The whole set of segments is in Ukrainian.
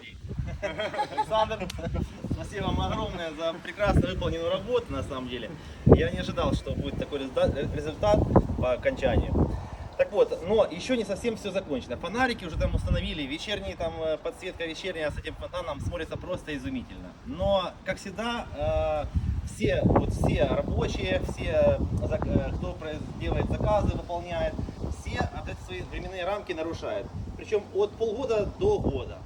День. Александр, спасибо вам огромное за прекрасно выполненную работу, на самом деле. Я не ожидал, что будет такой результат по окончанию. Так вот, но еще не совсем все закончено. Фонарики уже там установили, вечерний там э, подсветка вечерняя с этим фонтаном смотрится просто изумительно. Но, как всегда, э, все, вот все рабочие, все, э, кто делает заказы, выполняет, все опять свои временные рамки нарушают. Причем от полгода до года.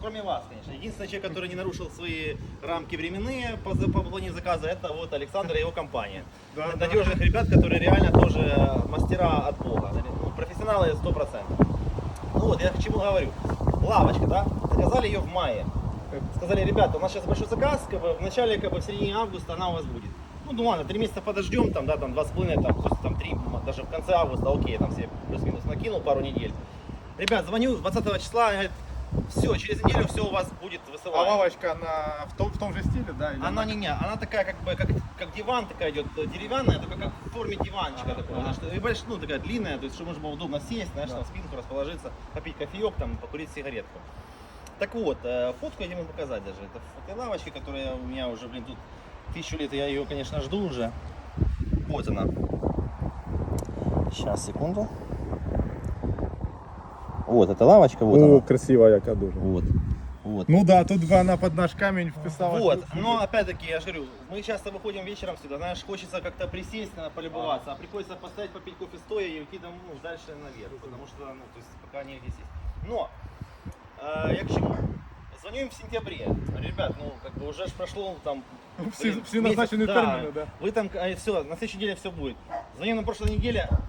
Ну, кроме вас, конечно. Единственный человек, который не нарушил свои рамки временные по, по выполнению заказа, это вот Александр и его компания. Да, да. Надежных ребят, которые реально тоже мастера от Бога. Ну, профессионалы 100%. Ну вот, я к чему говорю. Лавочка, да? Заказали ее в мае. Сказали, ребята, у нас сейчас большой заказ, как бы, в начале, как бы, в середине августа она у вас будет. Ну, ну ладно, три месяца подождем, там, да, там, два с половиной, там, пусть там три, м, даже в конце августа, окей, там все плюс-минус накинул пару недель. Ребят, звоню 20 числа, говорит, все, через неделю все у вас будет А высылать. лавочка на, в, том, в том же стиле, да? или Она на- не не, она такая как бы как, как диван такая идет э, деревянная, только как в форме диванчика такого, знаешь, и больш- ну такая длинная, то есть чтобы можно было удобно сесть, знаешь, Да. на спинку расположиться, попить кофеек, там покурить сигаретку. Так вот, э, фотку я не могу показать даже. Это фото лавочки, которая у меня уже, блин, тут тысячу лет, я ее, конечно, жду уже. Вот она. Сейчас, секунду. Вот эта лавочка, вот О, она. красива яка дуже. Вот. Вот. Ну да, тут вона під наш камінь вписалась. Вот, но опять-таки, я же говорю, мы часто выходим вечером сюда, знаешь, хочется как-то присесть, наверно, полюбоваться, а приходится поставить, попить кофе стоя и уйти там, ну, дальше наверх, потому что, ну, то есть пока не здесь есть. Но, э, я к чему? Звоню им в сентябре. Говорю, ребят, ну, как бы уже ж прошло там... Всі, блин, всі месяц, назначені да. терміни, да. Вы там, все, на следующей неделе все будет. Звоню на прошлой неделе, в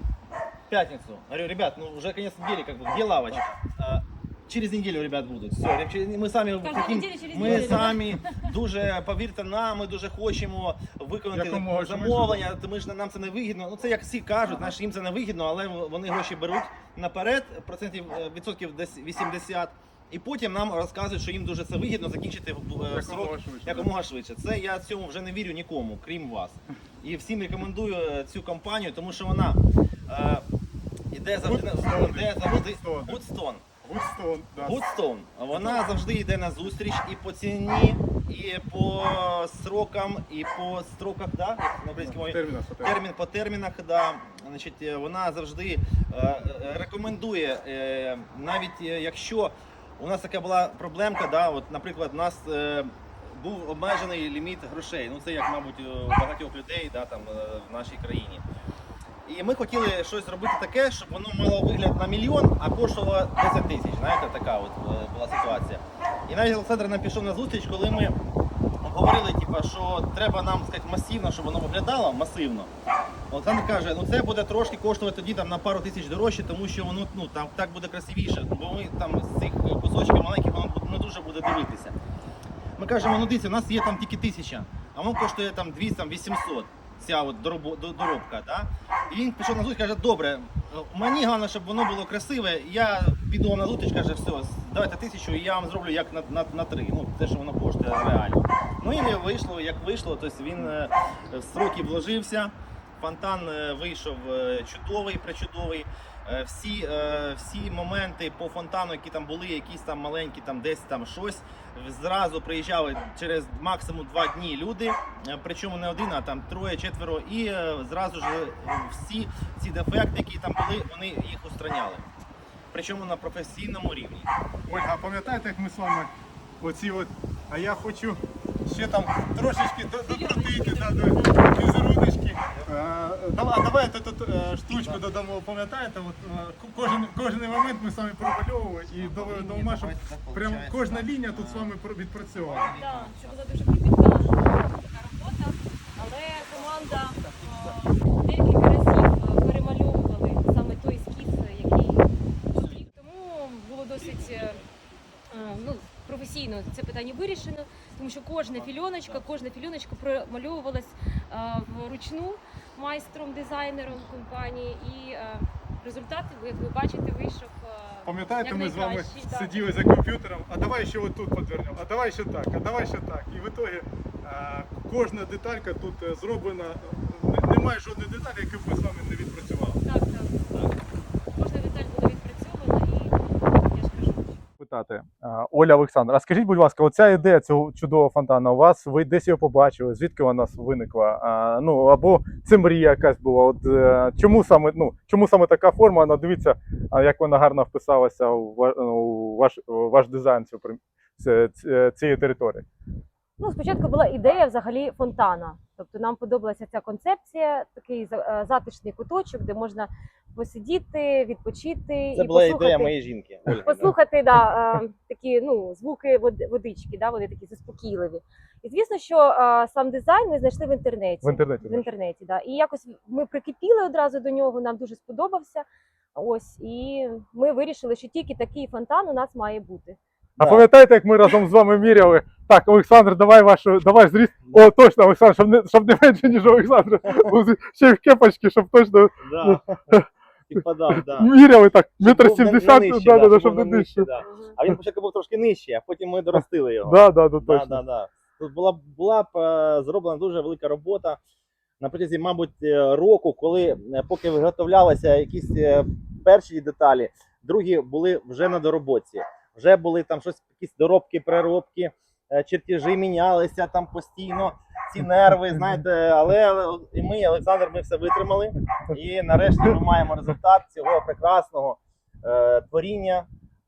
пятницу. Говорю, ребят, ну уже конец недели, как бы, где лавочка? А, через неделю, ребят, будуть. Все, мы самі хотім- неділі через ми неділю, да? самі дуже повірте нам, ми дуже хочемо виконати Якомога замовлення. Тому що нам це не вигідно. Ну це як всі кажуть, знаєш, їм це не вигідно, але вони гроші беруть наперед, процентів е, відсотків десь 80. І потім нам розказують, що їм дуже це вигідно закінчити в е, срок швидше. якомога швидше. Це я цьому вже не вірю нікому, крім вас. І всім рекомендую е, цю компанію, тому що вона е, іде завжди на- Woodstone. іде завжди Woodstone. Woodstone. Гудстон, да. Woodstone, вона завжди йде на зустріч і по ціні, і по срокам, і по строках, да? як на українській мові. Термінах, по термінах. Термін по термінах, да. Значить, е, вона завжди е, е, рекомендує, е, навіть е, якщо у нас така була проблемка, да, от, наприклад, у нас е, був обмежений ліміт грошей. Ну це як, мабуть, у багатьох людей да, там, е, в нашій країні. І ми хотіли щось зробити таке, щоб воно мало вигляд на мільйон, а коштувало 10 тисяч. Знаєте, така от е, була ситуація. І навіть Олександр нам пішов на зустріч, коли ми говорили, типу, що треба нам сказати, масивно, щоб воно виглядало масивно. Олександр каже, ну це буде трошки коштувати тоді там на пару тисяч дорожче, тому що воно ну там так буде красивіше. Бо ми там з цих кусочків маленьких воно не дуже буде дивитися. Ми кажемо, ну дивіться, у нас є там тільки тисяча, а воно коштує там 200-800. Ця от доробка, да? І він пішов на зустріч, каже, добре, мені головне, щоб воно було красиве. Я піду вам на зустріч, каже, все, давайте тисячу, і я вам зроблю як на, на, на три. Ну, те, що воно коштує реально. Ну і вийшло, як вийшло, тобто він е, в строки вложився. Фонтан е, вийшов е, чудовий, причудовий. Е, Всі, е, всі моменти по фонтану, які там були, якісь там маленькі, там десь там щось, зразу приїжджали через максимум два дні люди, е, причому не один, а там троє, четверо, і зразу ж всі ці дефекти, які там були, вони їх устраняли. Причому на професійному рівні. Ольга, пам'ятаєте, як ми з вами оці от, а я хочу ще там трошечки до- докрутити візеруночки. Е, Давай, а давайте тут е, штучку додамо, пам'ятаєте? От, е, кожен, кожен момент ми з вами промальовували і довели до ума, щоб прям кожна лінія тут з вами про- відпрацьована. Так, це була дуже кропітка така робота, але команда е, декілька разів е, перемальовували саме той ескіз, який потрібен. Тому було досить е, е, ну, професійно це питання вирішено, тому що кожна фільоночка, кожна фільоночка промальовувалась е, вручну майстром, дизайнером компанії, і е, результат, як ви бачите, вийшов. е, Пам'ятаєте, ми з вами так. сиділи за комп'ютером, а давай ще отут подвернемо, а давай ще так, а давай ще так. І в ітогі е, кожна деталька тут е, зроблена, е, немає жодної деталі, яку б ми з вами не відпрацювали. Так, так. Кожна деталь була відпрацьована і я ж кажу. Запитати. Оля Олександр, а скажіть, будь ласка, оця ідея цього чудового фонтану, у вас ви десь його побачили? Звідки вона виникла? Ну або це мрія якась була. От е, чому саме ну чому саме така форма? Ну, дивіться, як вона гарно вписалася у ваш у ваш дизайн цієї території. Ну, спочатку була ідея взагалі фонтана. Тобто нам подобалася ця концепція, такий за- е, затишний куточок, де можна посидіти, відпочити Це і була послухати, ідея моєї жінки. Ольги, послухати да, е, такі ну, звуки вод- водички, да, вони такі заспокійливі. І звісно, що е, сам дизайн ми знайшли в інтернеті. В інтернеті, В інтернеті, да. І якось ми прикипіли одразу до нього, нам дуже сподобався. Ось, і ми вирішили, що тільки такий фонтан у нас має бути. А Да. пам'ятаєте, як ми разом з вами міряли? Так, Олександр, давай вашу, давай зріст. О, точно, Олександр, щоб не, щоб не менше, ніж Олександр. Ще й в кепочці, щоб точно Да. Підпадав, да. міряли так, Щоб метр був не- не сімдесят, нижче, да, да, да, щоб не нижче. да. А він спочатку був трошки нижчий, а потім ми доростили його. Да, да, да, Да, точно. да, да. Тут була, була б е, зроблена дуже велика робота на протязі, мабуть, е, року, коли е, поки виготовлялися якісь е, перші деталі, другі були вже на доробоці. Вже були там щось, якісь доробки, переробки, чертежі мінялися там постійно, ці нерви, знаєте, але і ми, Олександр, ми все витримали. І нарешті ми маємо результат цього прекрасного е, творіння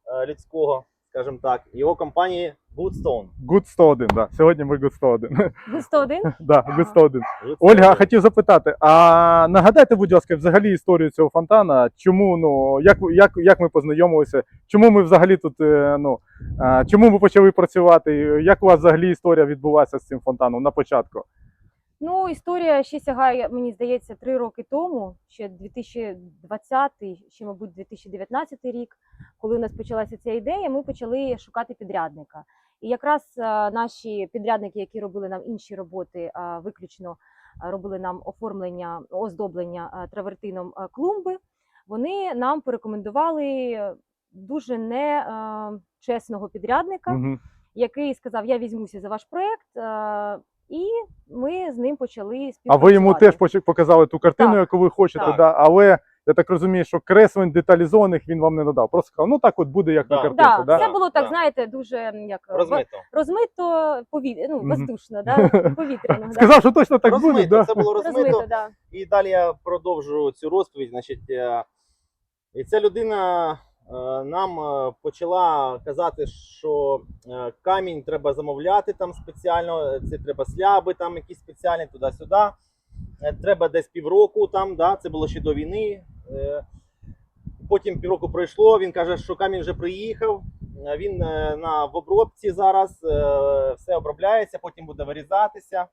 е, людського, скажімо так, його компанії Goodstone. Good 101, да. Сьогодні ми Good 101. Ви 101? да, 101. Ольга, хотів запитати, а нагадайте, будь ласка, взагалі історію цього фонтана. Чому, ну, як, як, як ми познайомилися? Чому ми взагалі тут, е, ну, чому ми почали працювати? Як у вас взагалі історія відбулася з цим фонтаном на початку? Ну, історія ще сягає, мені здається, три роки тому, ще 2020, ще, мабуть, 2019 рік, коли у нас почалася ця ідея, ми почали шукати підрядника. І якраз е, наші підрядники, які робили нам інші роботи, е, виключно е, робили нам оформлення, оздоблення травертином клумби, вони нам порекомендували дуже не е, чесного підрядника Угу. який сказав: Я візьмуся за ваш проект, і ми з ним почали співпрацювати. А ви йому теж показали ту картину, Так. яку ви хочете, Так. Да? але я так розумію, що креслень деталізованих він вам не надав. Просто сказав, ну так от буде, як на Да. картинці. Да, Да? це було так, Да. знаєте, дуже як Розмито. розмито пові... ну, Мгм. воздушно, да? повітряно. Да? Сказав, що точно так розмито, буде. Да? це було розмито. Розмито, да. І далі я продовжу цю розповідь. Значить, е, і ця людина е, нам е, почала казати, що е, камінь треба замовляти там спеціально, е, це треба сляби там якісь спеціальні туди-сюди. Е, Треба десь півроку там, да, це було ще до війни. Е, Потім півроку пройшло. Він каже, що камінь вже приїхав. Е, Він е, на в обробці зараз все обробляється, потім буде вирізатися.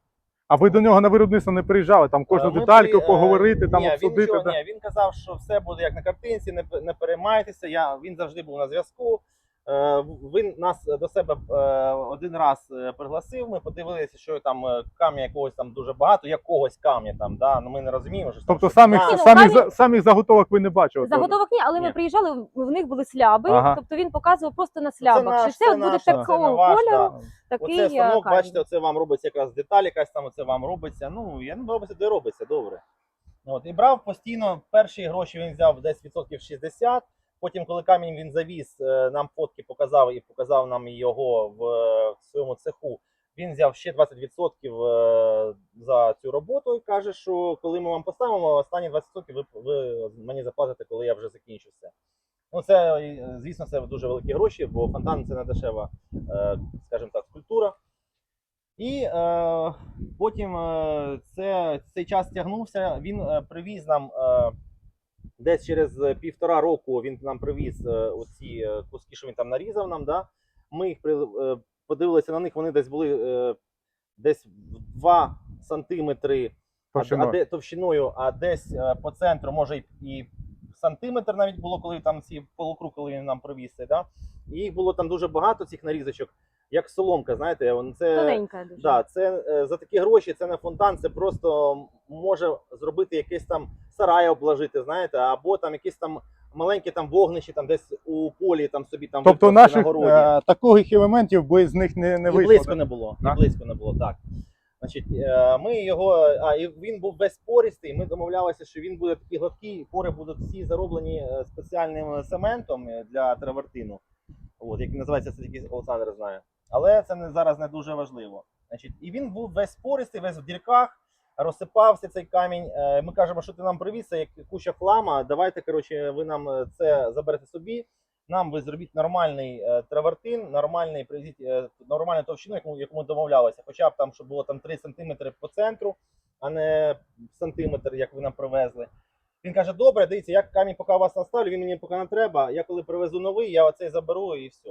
А ви до нього на виробництво не приїжджали, там кожну ми детальку при- поговорити, там ні, Він, нічого, ні, він казав, що все буде як на картинці, не, не переймайтеся. Я, він завжди був на зв'язку. Е, Він нас до себе е, один раз е, пригласив. Ми подивилися, що там е, камня якогось там дуже багато, якогось камня там. Да? Ну ми не розуміємо, що Тобто самих, на- ну, самих, камінь- за- самих заготовок ви не бачили. Заготовок ні, але ми приїжджали, в них були сляби, Ага. тобто він показував просто на слябах, наш, що це, це от буде наш, такого не ваш, кольору, да. такий Оце е, станок, камінь. бачите, оце вам робиться якраз деталь, якась там оце вам робиться. Ну, я не робиться, де робиться, добре. От, і брав постійно, перші гроші він взяв десь відсотків 60. Потім, коли камінь він завіз, е, нам фотки показав і показав нам його в, е, в своєму цеху. Він взяв ще 20% е, за цю роботу і каже, що коли ми вам поставимо, останні 20% ви, ви мені заплатите, коли я вже закінчу все. Ну, це, звісно, це дуже великі гроші, бо фонтан це не дешева, скажімо так, скульптура. І е, потім це, цей час тягнувся. Він привіз нам е, десь через півтора року він нам привіз е, оці е, куски, що він там нарізав нам. Да? Ми їх е, подивилися на них, вони десь були е, десь в 2 сантиметри а, а Товщиною. де, товщиною, а десь е, по центру, може і, сантиметр навіть було, коли там ці полукруг, коли він нам привіз. Да? І їх було там дуже багато, цих нарізочок, як соломка, знаєте, це. Тоненька дуже. Да, це е, за такі гроші, це не фонтан, це просто може зробити якесь там сарай обложити, знаєте, або там якісь там маленькі там вогнищі, там десь у полі, там собі там Тобто виплести наших на городі. е, таких елементів без них не, не і вийшло. близько да? не було. Да? І близько не було, так. Значить, е, ми його, а і він був весь пористий. Ми домовлялися, що він буде такий гладкий, пори будуть всі зароблені е, спеціальним цементом е, для травертину. От, як називається, це тільки Олександр знає. Але це не зараз не дуже важливо. Значить, і він був весь пористий, весь в дірках, розсипався цей камінь. Е, Ми кажемо, що ти нам привіз, це як куча хлама. Давайте, коротше, ви нам е, це заберете собі. Нам ви зробіть нормальний е, травертин, нормальний привезіть нормальну товщину, яку, яку ми домовлялися. Хоча б там, щоб було там 3 см по центру, а не сантиметр, як ви нам привезли. Він каже: добре, дивіться, я камінь поки вас наставлю, він мені поки не треба. Я коли привезу новий, я оцей заберу і все.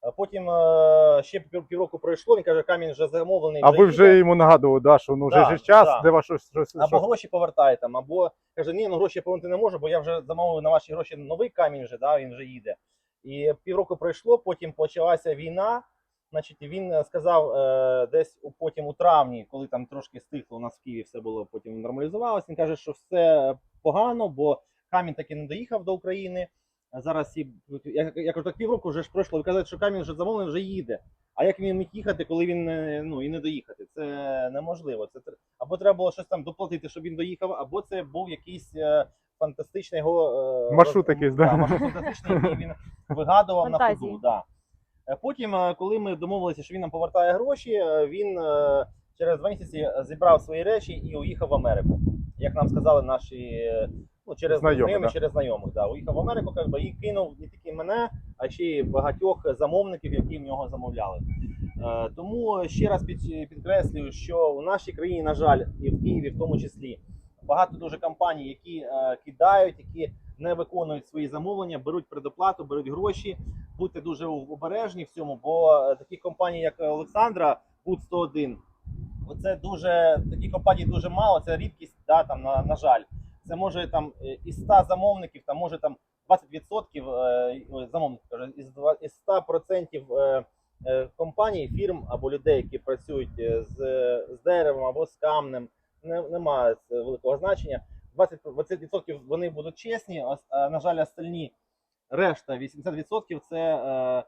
А Потім е, ще пів- півроку пройшло, він каже, камінь вже замовлений. А ви вже їде. йому нагадували, да, що ну вже Да, ж час, да. де ваш щось, щось, Або гроші повертає там, або каже, ні, ну гроші я повернути не можу, бо я вже замовив на ваші гроші новий камінь вже, да, він вже їде. І півроку пройшло, потім почалася війна. Значить, він е, сказав е, десь у, потім у травні, коли там трошки стихло, у нас в Києві все було потім нормалізувалося. Він каже, що все погано, бо камінь таки не доїхав до України. А Зараз і я, я кажу, так півроку вже ж пройшло. Ви кажете, що камінь вже замовлений, вже їде. А як він міг їхати, коли він е, ну і не доїхати? Це неможливо. Це або треба було щось там доплатити, щоб він доїхав, або це був якийсь е, фантастичний його е, Маршрут роз- якийсь, да? маршрут фантастичний, який він вигадував на ходу. Да. Потім, коли ми домовилися, що він нам повертає гроші, він е, через два місяці зібрав свої речі і уїхав в Америку. Як нам сказали наші е, ну, через Знайомі, знайомі, да. через знайомих. Да. Уїхав в Америку, как би, і кинув не тільки мене, а ще й багатьох замовників, які в нього замовляли. Е, Тому ще раз під, підкреслюю, що у нашій країні, на жаль, і в Києві в тому числі, багато дуже компаній, які е, кидають, які не виконують свої замовлення, беруть предоплату, беруть гроші. Будьте дуже обережні в цьому, бо е, такі компанії, як Олександра, Буд 101, оце дуже такі компанії дуже мало. Це рідкість, да, там на, на жаль. Це може там е, із 100 замовників, там може там 20% е, замовників із два- із 100% е, компаній, фірм або людей, які працюють з, з деревом або з камнем, не, немає великого значення. 20%, 20% вони будуть чесні, а, на жаль, остальні решта 80% це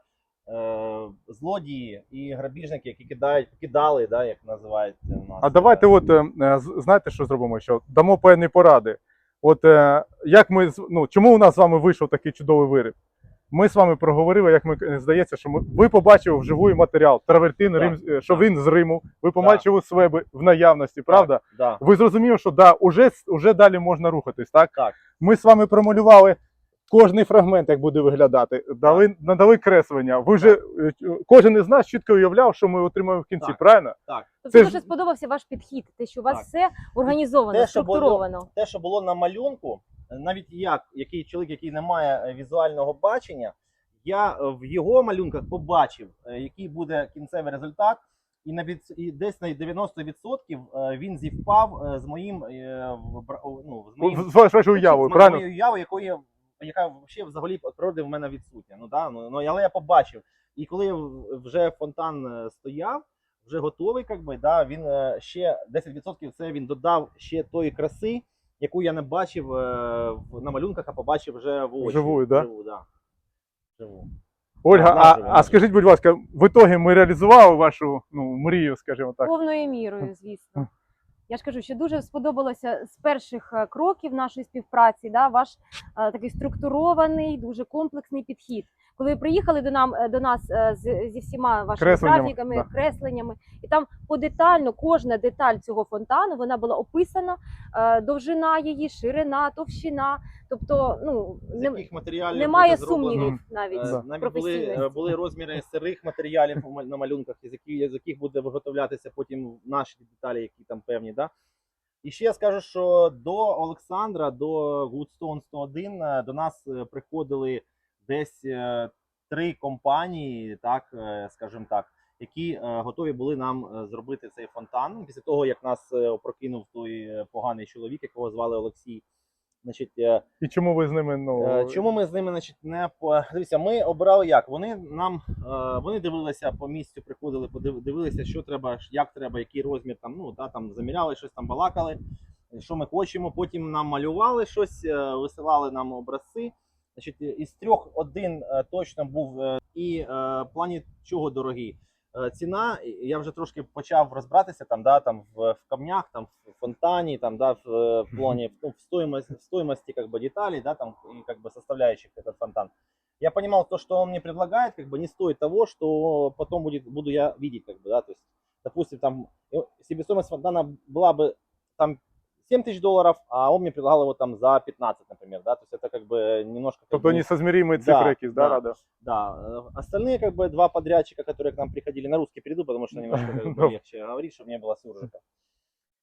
злодії і грабіжники, які кидають, кидали, да, як називається у нас. А давайте, от знаєте, що зробимо? Що дамо певні поради. От е, як ми ну чому у нас з вами вийшов такий чудовий виріб? Ми з вами проговорили, як ми е, здається, що ми ви побачили вживу матеріал, травертин, Так, Рим, е, що він з Риму. Ви побачили свеби в наявності, правда? Да, Ви зрозуміли, що да, уже, уже далі можна рухатись, так? Так. Ми з вами промалювали кожний фрагмент, як буде виглядати. Дали, надали креслення. Ви вже е, кожен із нас чітко уявляв, що ми отримаємо в кінці, Так. правильно? так. Тобто Це дуже ж- сподобався ваш підхід, те, що у вас Так. все організовано, Те, що було- структуровано. те, що було на малюнку, навіть як який чоловік, який не має е, візуального бачення, я е, в його малюнках побачив, який буде кінцевий результат, і навіть і десь на 90% е, він зівпав з моїм ну, з моїм З вашою уявою, з правильно? моєю уявою, якої яка взагалі взагалі від природи в мене відсутня. Ну да, ну, ну але я побачив. І коли вже фонтан е, стояв, вже готовий, как би, да, він е, ще 10% це він додав ще тої краси, яку я не бачив е, на малюнках, а побачив вже в очі. Вживую, да? Вживу, да. Вживу. Ольга, Наживо, а, а скажіть, будь ласка, в ітогі ми реалізували вашу ну, мрію, скажімо так. Повною мірою, звісно. Я ж кажу, що дуже сподобалося з перших е, кроків нашої співпраці, да, ваш е, такий структурований, дуже комплексний підхід. Коли ви приїхали до нам е, до нас е, з, зі всіма вашими Кресленнями, графіками, да. кресленнями, і там подетально кожна деталь цього фонтану вона була описана, е, довжина її, ширина, товщина. Тобто, ну З яких матеріалів немає сумнівів навіть Е, Да. Навіть були, були розміри сирих матеріалів на малюнках, із яких, з яких буде виготовлятися потім наші деталі, які там певні. Да? І ще я скажу, що до Олександра, до Goodstone 101 е, до нас приходили десь е, три компанії, так, е, скажімо так, які е, готові були нам зробити цей фонтан. Після того, як нас опрокинув той поганий чоловік, якого звали Олексій. Значить, І чому ви з ними ну Чому ми з ними значить, не дивіться? Ми обирали як? Вони нам вони дивилися по місцю, приходили, подив- дивилися, що треба, як треба, який розмір там. Ну та там заміряли щось там, балакали, що ми хочемо. Потім нам малювали щось, висилали нам образці. Значить, із трьох один е, точно був е, і е, в плані чого дорогий. Е, Ціна, я вже трошки почав розбиратися там, да, там в, в камнях, там в фонтані, там, да, в, е, в плані ну, в стоимости, в стоимости как бы, деталей, да, там, и как бы составляющих этот фонтан. я понимал то, что он мне предлагает, как бы не стоит того, что потом будет, буду я видеть, как бы, да, то есть, допустим, там э, себестоимость фонтана была бы там 7 тысяч долларов, а он мне предлагал его там за 15, например, да, то есть это как бы немножко... как Тобто бы, несоизміримі Да, цифри якісь, да, да. рада? Да, э, остальные как бы два подрядчика, которые к нам приходили, на русский перейду, потому что немножко как бы, Добре. легче говорить, чтобы не было суржика.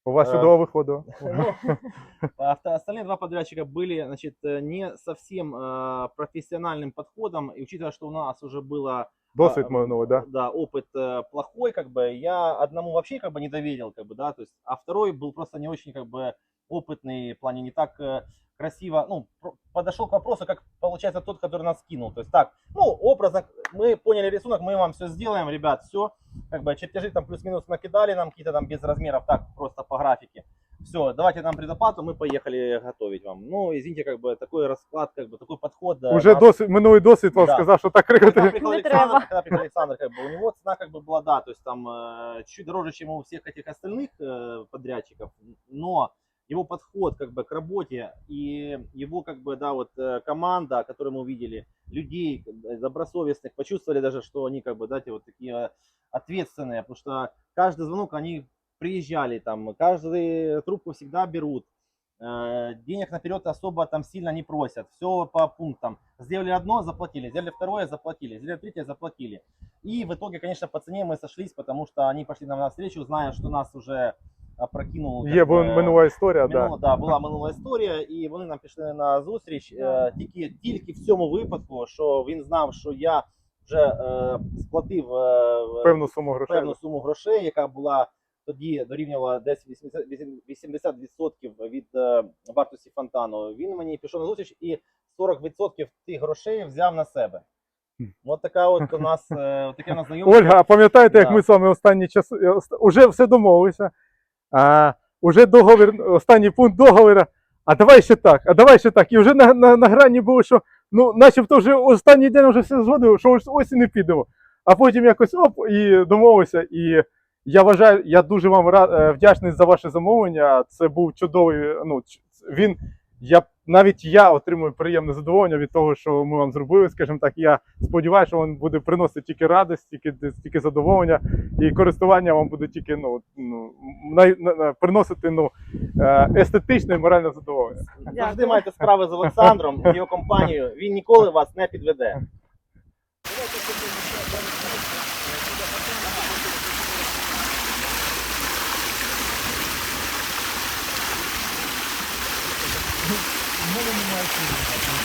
У вас Е, чудово виходило. Ну, а авто- остальные два подрядчика были, значит, э, не совсем э, профессиональным подходом, и учитывая, что у нас уже было Досвід а, новий, да? да, опыт э, плохой, как бы, я одному вообще как бы не доверил, как бы, да, то есть, а второй был просто не очень, как бы, опытный, в плане не так э, красиво, ну, подошел к вопросу, как получается тот, который нас кинул, то есть так, ну, образно, мы поняли рисунок, мы вам все сделаем, ребят, все, как бы, чертежи там плюс-минус накидали нам, какие-то там без размеров, так, просто по графике, все, давайте нам предоплату, мы поехали готовить вам. Ну, извините, как бы, такой расклад, как бы, такой подход. да, Уже нас- досвід, минулий досвід вам Да. сказав, що так когда приехал Александр, когда приехал Александр, как бы у него цена как бы была, да, то есть там э, чуть дороже, чем у всех этих остальных э, подрядчиков, но его подход как бы к работе и его как бы, да, вот э, команда, которую мы увидели, людей добросовестных, почувствовали даже, что они как бы, да, те вот такие ответственные, потому что каждый звонок они приезжали там, каждую трубку всегда берут, Э, денег наперед особо там сильно не просят. Все по пунктам. Сделали одно, заплатили. Сделали второе, заплатили. Сделали третье, заплатили. И в итоге, конечно, по цене мы сошлись, потому что они пошли нам навстречу, зная, что нас уже опрокинул. как Є бо бы, минула історія, Минула, да. да, була минула історія, і вони нам пішли на зустріч. Е, тільки, тільки в цьому випадку, що він знав, що я вже е, сплатив е, Певну суму грошей. певну суму грошей, яка була тоді дорівнювала десь 80%, 80% від е, вартості фонтану. Він мені пішов на зустріч і 40% тих грошей взяв на себе. От така от у нас е, таке нас знайомство. Ольга, а пам'ятаєте, як Да. ми з вами останні часи е, уже все домовилися? А, уже договір, останній пункт договора. А давай ще так, а давай ще так. І вже на, на, на грані було, що ну, начебто вже останній день вже все згодило, що ось і не підемо. А потім якось оп, і домовилися. І я вважаю, я дуже вам ра- е, вдячний за ваше замовлення. Це був чудовий. Ну, ч- він, я, навіть я отримую приємне задоволення від того, що ми вам зробили. Скажімо так, я сподіваюся, що він буде приносити тільки радість, тільки, тільки задоволення, і користування вам буде тільки ну, ну, най, на- на- приносити ну, е, естетичне і моральне задоволення. Завжди маєте справи з Олександром, з його компанією. Він ніколи вас не підведе. Anladım.